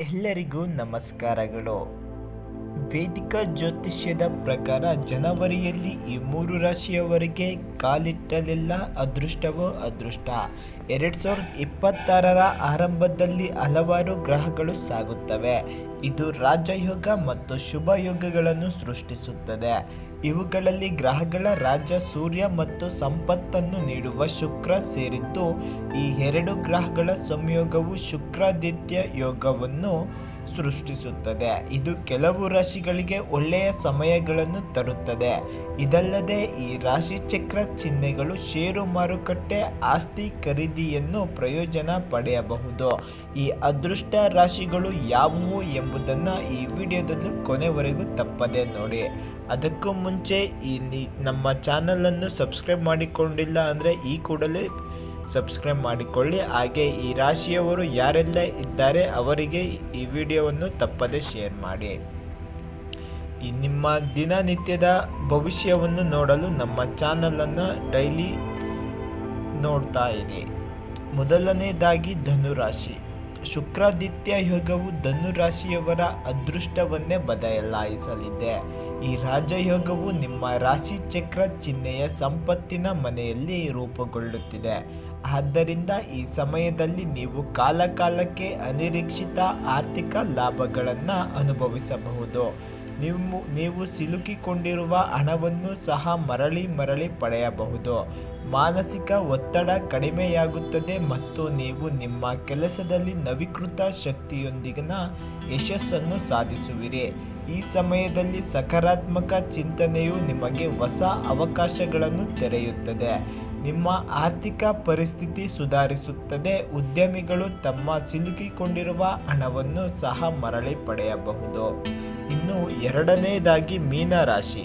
ಎಲ್ಲರಿಗೂ ನಮಸ್ಕಾರಗಳು. ವೇದಿಕ ಜ್ಯೋತಿಷ್ಯದ ಪ್ರಕಾರ ಜನವರಿಯಲ್ಲಿ ಈ ಮೂರು ರಾಶಿಯವರೆಗೆ ಕಾಲಿಟ್ಟಲೆಲ್ಲ ಅದೃಷ್ಟವೋ ಅದೃಷ್ಟ. ಎರಡು ಸಾವಿರದ ಇಪ್ಪತ್ತಾರರ ಆರಂಭದಲ್ಲಿ ಹಲವಾರು ಗ್ರಹಗಳು ಸಾಗುತ್ತವೆ. ಇದು ರಾಜಯೋಗ ಮತ್ತು ಶುಭಯೋಗಗಳನ್ನು ಸೃಷ್ಟಿಸುತ್ತದೆ. ಇವುಗಳಲ್ಲಿ ಗ್ರಹಗಳ ರಾಜ ಸೂರ್ಯ ಮತ್ತು ಸಂಪತ್ತನ್ನು ನೀಡುವ ಶುಕ್ರ ಸೇರಿದ್ದು, ಈ ಎರಡು ಗ್ರಹಗಳ ಸಂಯೋಗವು ಶುಕ್ರಾದಿತ್ಯ ಯೋಗವನ್ನು ಸೃಷ್ಟಿಸುತ್ತದೆ ಇದು ಕೆಲವು ರಾಶಿಗಳಿಗೆ ಒಳ್ಳೆಯ ಸಮಯಗಳನ್ನು ತರುತ್ತದೆ. ಇದಲ್ಲದೆ ಈ ರಾಶಿ ಚಕ್ರ ಚಿಹ್ನೆಗಳು ಷೇರು ಮಾರುಕಟ್ಟೆ, ಆಸ್ತಿ ಖರೀದಿಯನ್ನು ಪ್ರಯೋಜನ ಪಡೆಯಬಹುದು. ಈ ಅದೃಷ್ಟ ರಾಶಿಗಳು ಯಾವುವು ಎಂಬುದನ್ನು ಈ ವಿಡಿಯೋದಲ್ಲಿ ಕೊನೆವರೆಗೂ ತಪ್ಪದೆ ನೋಡಿ. ಅದಕ್ಕೂ ಮುಂಚೆ ಈ ನಮ್ಮ ಚಾನಲನ್ನು ಸಬ್ಸ್ಕ್ರೈಬ್ ಮಾಡಿಕೊಂಡಿಲ್ಲ ಅಂದರೆ ಈ ಕೂಡಲೇ ಸಬ್ಸ್ಕ್ರೈಬ್ ಮಾಡಿಕೊಳ್ಳಿ. ಹಾಗೆ ಈ ರಾಶಿಯವರು ಯಾರೆಲ್ಲ ಇದ್ದಾರೆ ಅವರಿಗೆ ಈ ವಿಡಿಯೋವನ್ನು ತಪ್ಪದೆ ಶೇರ್ ಮಾಡಿ. ಈ ನಿಮ್ಮ ದಿನನಿತ್ಯದ ಭವಿಷ್ಯವನ್ನು ನೋಡಲು ನಮ್ಮ ಚಾನಲನ್ನು ಡೈಲಿ ನೋಡ್ತಾ ಇರಿ. ಮೊದಲನೇದಾಗಿ ಧನುರಾಶಿ. ಶುಕ್ರಾದಿತ್ಯ ಯೋಗವು ಧನುರಾಶಿಯವರ ಅದೃಷ್ಟವನ್ನೇ ಬದಲಾಯಿಸಲಿದೆ. ಈ ರಾಜಯೋಗವು ನಿಮ್ಮ ರಾಶಿ ಚಕ್ರ ಚಿಹ್ನೆಯ ಸಂಪತ್ತಿನ ಮನೆಯಲ್ಲಿ ರೂಪುಗೊಳ್ಳುತ್ತಿದೆ. ಆದ್ದರಿಂದ ಈ ಸಮಯದಲ್ಲಿ ನೀವು ಕಾಲಕಾಲಕ್ಕೆ ಅನಿರೀಕ್ಷಿತ ಆರ್ಥಿಕ ಲಾಭಗಳನ್ನು ಅನುಭವಿಸಬಹುದು. ನೀವು ನೀವು ಸಿಲುಕಿಕೊಂಡಿರುವ ಹಣವನ್ನು ಸಹ ಮರಳಿ ಮರಳಿ ಪಡೆಯಬಹುದು. ಮಾನಸಿಕ ಒತ್ತಡ ಕಡಿಮೆಯಾಗುತ್ತದೆ ಮತ್ತು ನೀವು ನಿಮ್ಮ ಕೆಲಸದಲ್ಲಿ ನವೀಕೃತ ಶಕ್ತಿಯೊಂದಿಗಿನ ಯಶಸ್ಸನ್ನು ಸಾಧಿಸುವಿರಿ. ಈ ಸಮಯದಲ್ಲಿ ಸಕಾರಾತ್ಮಕ ಚಿಂತನೆಯು ನಿಮಗೆ ಹೊಸ ಅವಕಾಶಗಳನ್ನು ತೆರೆಯುತ್ತದೆ. ನಿಮ್ಮ ಆರ್ಥಿಕ ಪರಿಸ್ಥಿತಿ ಸುಧಾರಿಸುತ್ತದೆ. ಉದ್ಯಮಿಗಳು ತಮ್ಮ ಸಿಲುಕಿಕೊಂಡಿರುವ ಹಣವನ್ನು ಸಹ ಮರಳಿ ಪಡೆಯಬಹುದು. ಎರಡನೇದಾಗಿ ಮೀನರಾಶಿ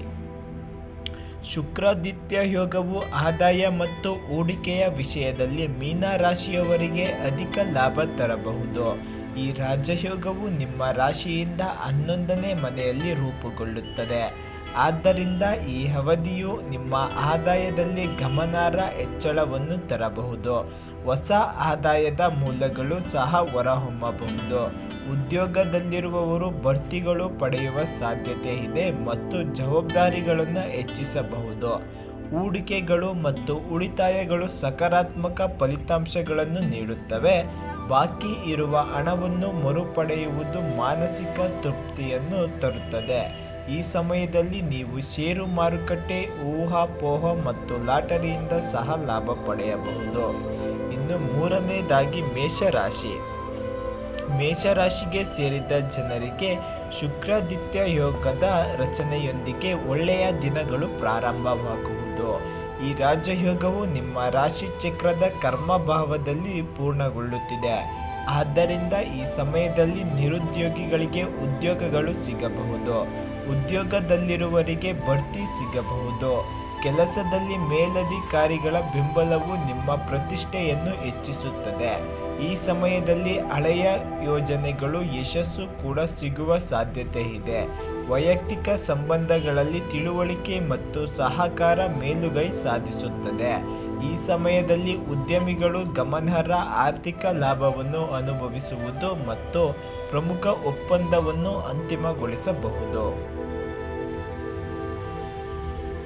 ಶುಕ್ರಾದಿತ್ಯ ಯೋಗವು ಆದಾಯ ಮತ್ತು ಹೂಡಿಕೆಯ ವಿಷಯದಲ್ಲಿ ಮೀನರಾಶಿಯವರಿಗೆ ಅಧಿಕ ಲಾಭ ತರಬಹುದು. ಈ ರಾಜಯೋಗವು ನಿಮ್ಮ ರಾಶಿಯಿಂದ ಹನ್ನೊಂದನೇ ಮನೆಯಲ್ಲಿ ರೂಪುಗೊಳ್ಳುತ್ತದೆ. ಆದ್ದರಿಂದ ಈ ಅವಧಿಯು ನಿಮ್ಮ ಆದಾಯದಲ್ಲಿ ಗಮನಾರ್ಹ ಹೆಚ್ಚಳವನ್ನು ತರಬಹುದು. ಹೊಸ ಆದಾಯದ ಮೂಲಗಳು ಸಹ ಹೊರಹೊಮ್ಮಬಹುದು. ಉದ್ಯೋಗದಲ್ಲಿರುವವರು ಬಡ್ತಿಗಳು ಪಡೆಯುವ ಸಾಧ್ಯತೆ ಇದೆ ಮತ್ತು ಜವಾಬ್ದಾರಿಗಳನ್ನು ಹೆಚ್ಚಿಸಬಹುದು. ಹೂಡಿಕೆಗಳು ಮತ್ತು ಉಳಿತಾಯಗಳು ಸಕಾರಾತ್ಮಕ ಫಲಿತಾಂಶಗಳನ್ನು ನೀಡುತ್ತವೆ. ಬಾಕಿ ಇರುವ ಹಣವನ್ನು ಮರುಪಡೆಯುವುದು ಮಾನಸಿಕ ತೃಪ್ತಿಯನ್ನು ತರುತ್ತದೆ. ಈ ಸಮಯದಲ್ಲಿ ನೀವು ಷೇರು ಮಾರುಕಟ್ಟೆ ಊಹಾಪೋಹ ಮತ್ತು ಲಾಟರಿಯಿಂದ ಸಹ ಲಾಭ ಪಡೆಯಬಹುದು. ಇನ್ನು ಮೂರನೇದಾಗಿ ಮೇಷರಾಶಿ. ಮೇಷರಾಶಿಗೆ ಸೇರಿದ ಜನರಿಗೆ ಶುಕ್ರಾದಿತ್ಯ ಯೋಗದ ರಚನೆಯೊಂದಿಗೆ ಒಳ್ಳೆಯ ದಿನಗಳು ಪ್ರಾರಂಭವಾಗುವುದು. ಈ ರಾಜಯೋಗವು ನಿಮ್ಮ ರಾಶಿ ಚಕ್ರದ ಕರ್ಮಭಾವದಲ್ಲಿ ಪೂರ್ಣಗೊಳ್ಳುತ್ತಿದೆ. ಆದ್ದರಿಂದ ಈ ಸಮಯದಲ್ಲಿ ನಿರುದ್ಯೋಗಿಗಳಿಗೆ ಉದ್ಯೋಗಗಳು ಸಿಗಬಹುದು. ಉದ್ಯೋಗದಲ್ಲಿರುವವರಿಗೆ ಬಡ್ತಿ ಸಿಗಬಹುದು. ಕೆಲಸದಲ್ಲಿ ಮೇಲಧಿಕಾರಿಗಳ ಬೆಂಬಲವು ನಿಮ್ಮ ಪ್ರತಿಷ್ಠೆಯನ್ನು ಹೆಚ್ಚಿಸುತ್ತದೆ. ಈ ಸಮಯದಲ್ಲಿ ಹಳೆಯ ಯೋಜನೆಗಳು ಯಶಸ್ಸು ಕೂಡ ಸಿಗುವ ಸಾಧ್ಯತೆ ಇದೆ. ವೈಯಕ್ತಿಕ ಸಂಬಂಧಗಳಲ್ಲಿ ತಿಳುವಳಿಕೆ ಮತ್ತು ಸಹಕಾರ ಮೇಲುಗೈ ಸಾಧಿಸುತ್ತದೆ. ಈ ಸಮಯದಲ್ಲಿ ಉದ್ಯಮಿಗಳು ಗಮನಾರ್ಹ ಆರ್ಥಿಕ ಲಾಭವನ್ನು ಅನುಭವಿಸುವುದು ಮತ್ತು ಪ್ರಮುಖ ಒಪ್ಪಂದವನ್ನು ಅಂತಿಮಗೊಳಿಸಬಹುದು.